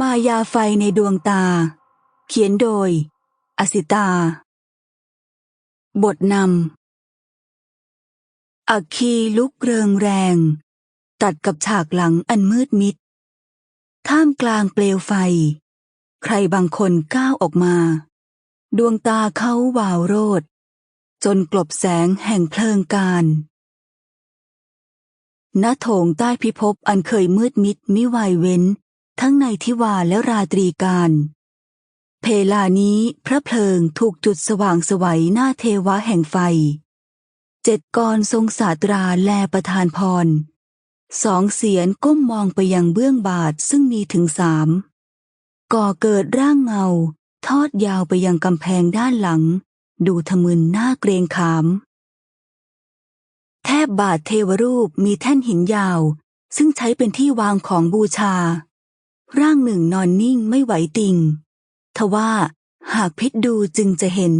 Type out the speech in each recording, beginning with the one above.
มายาไฟในดวงตา เขียนโดย อสิตา บทนำอัคคีลุกเริงแรง ตัดกับฉากหลังอันมืดมิด ท่ามกลางเปลวไฟ ใครบางคนก้าวออกมา ดวงตาเขาวาวโรด จนกลบแสงแห่งเพลิงการ ณโถงใต้พิภพอันเคยมืดมิดมิวายเว้น ทั้งในทิวาและราตรีการ เพลานี้พระเพลิงถูกจุดสว่างสวัยหน้าเทวะแห่งไฟ เจ็ดกรทรงศาตราแลประทานพร สองเสียนก้มมองไปยังเบื้องบาทซึ่งมีถึงสาม ก่อเกิดร่างเงา ทอดยาวไปยังกำแพงด้านหลัง ดูทะมึนหน้าเกรงขาม บบาทเทวรูปมีแท่นหินยาว ซึ่งใช้เป็นที่วางของบูชา ร่างหนึ่งนอนนิ่งไม่ไหวติงทว่าหากพิษดูจึงจะเห็น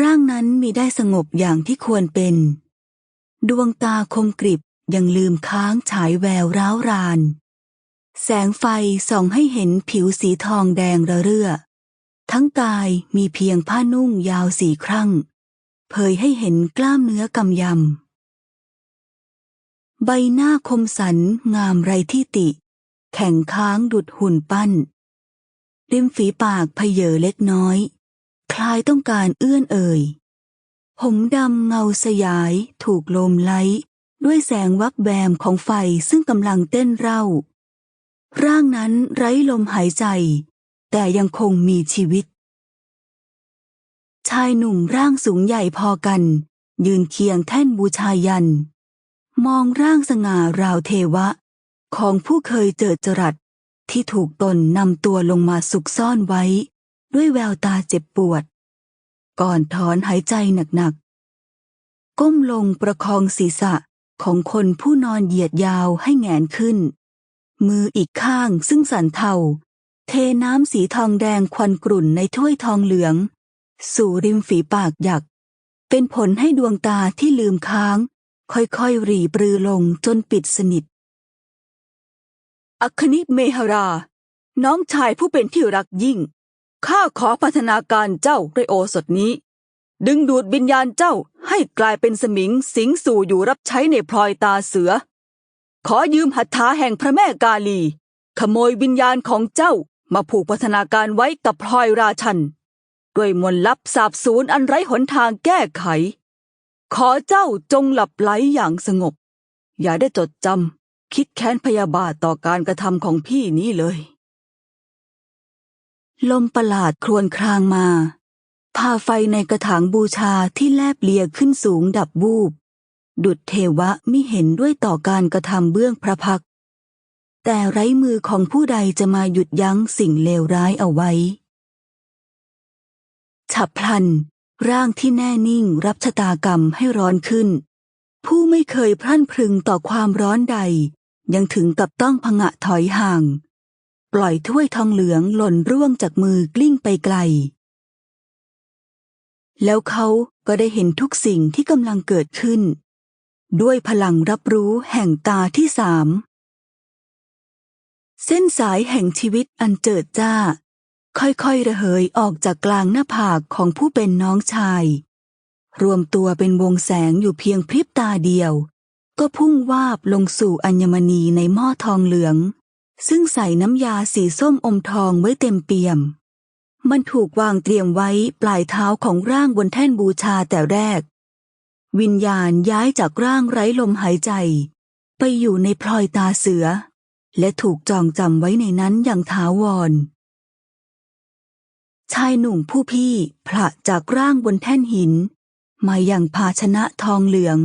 ร่างนั้นมีได้สงบอย่างที่ควรเป็น ดวงตาคมกริบยังลืมค้างฉายแววร้าวราน แสงไฟส่องให้เห็นผิวสีทองแดงระเรื่อ ทั้งกายมีเพียงผ้านุ่งยาวสีครั่ง เผยให้เห็นกล้ามเนื้อกำยำ ใบหน้าคมสันงามไรที่ติ แข็งค้างดุดหุ่นปั้น ริมฝีปากเพเยอเล็กน้อย คลายต้องการเอื้อนเอ่ย ผมดำเงาสยายถูกลมไล้ด้วยแสงวับแวมของไฟซึ่งกำลังเต้นเร่า ร่างนั้นไร้ลมหายใจ แต่ยังคงมีชีวิต ชายหนุ่มร่างสูงใหญ่พอกัน ยืนเคียงแท่นบูชายัน มองร่างสง่าราวเทวะ ของผู้เคยเจอจรัสที่ถูกตนนำตัวลงมาสุกซ่อนไว้ ด้วยแววตาเจ็บปวด ก่อนถอนหายใจหนักๆ ก้มลงประคองศีรษะของคนผู้นอนเหยียดยาวให้แงนขึ้น มืออีกข้างซึ่งสันเทาเทน้ำสีทองแดงควันกรุ่นในถ้วยทองเหลือง สู่ริมฝีปากหยัก เป็นผลให้ดวงตาที่ลืมค้าง ค่อยๆรีปรือลงจนปิดสนิท อัคนิเมหรา น้องชายผู้เป็นที่รักยิ่ง ข้าขอพัฒนาการเจ้าด้วยโอสถนี้ ดึงดูดวิญญาณเจ้าให้กลายเป็นสมิงสิงสู่อยู่รับใช้ในพลอยตาเสือ ขอยืมหัตถาแห่งพระแม่กาลี ขโมยวิญญาณของเจ้ามาผูกพัฒนาการไว้กับพลอยราชันด้วยมนลับสาบสูญอันไร้หนทางแก้ไข ขอเจ้าจงหลับไหลอย่างสงบ อย่าได้จดจำคิดแค้นพยาบาทต่อการกระทำของพี่นี้เลย ลมประหลาดครวญครางมา พาไฟในกระถางบูชาที่แลบเลียขึ้นสูงดับวูบ ดุดเทวะมิเห็นด้วยต่อการกระทำเบื้องพระพัก แต่ไร้มือของผู้ใดจะมาหยุดยั้งสิ่งเลวร้ายเอาไว้ ฉับพลัน ร่างที่แน่นิ่งรับชะตากรรมให้ร้อนขึ้น ผู้ไม่เคยพรั่นพรึงต่อความร้อนใด ยังถึงกับต้องผงะถอยห่าง ปล่อยถ้วยทองเหลืองหล่นร่วงจากมือกลิ้งไปไกล แล้วเขาก็ได้เห็นทุกสิ่งที่กำลังเกิดขึ้น ด้วยพลังรับรู้แห่งตาที่สามเส้นสายแห่งชีวิตอันเจิดจ้า ค่อยๆระเหยออกจากกลางหน้าผากของผู้เป็นน้องชาย รวมตัวเป็นวงแสงอยู่เพียงพริบตาเดียว ก็พุ่งวาบลงสู่อัญมณีในหม้อทองเหลือง ซึ่งใส่น้ำยาสีส้มอมทองไว้เต็มเปี่ยม มันถูกวางเตรียมไว้ปลายเท้าของร่างบนแท่นบูชาแต่แรก วิญญาณย้ายจากร่างไร้ลมหายใจ ไปอยู่ในพลอยตาเสือ และถูกจองจำไว้ในนั้นอย่างถาวร ชายหนุ่มผู้พี่พละจากร่างบนแท่นหิน มาอย่างภาชนะทองเหลือง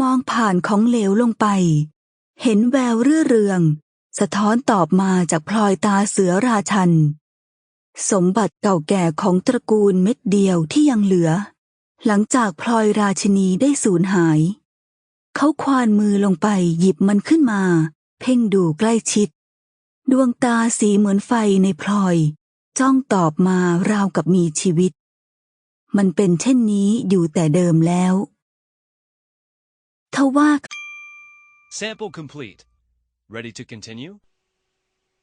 มองผ่านของเหลวลงไป เห็นแววเรื่อเรือง สะท้อนตอบมาจากพลอยตาเสือราชัน สมบัติเก่าแก่ของตระกูลเม็ดเดียวที่ยังเหลือ หลังจากพลอยราชินีได้สูญหาย เขาควานมือลงไปหยิบมันขึ้นมา เพ่งดูใกล้ชิด ดวงตาสีเหมือนไฟในพลอย จ้องตอบมาราวกับมีชีวิต มันเป็นเช่นนี้อยู่แต่เดิมแล้วทว่า Sample complete. Ready to continue?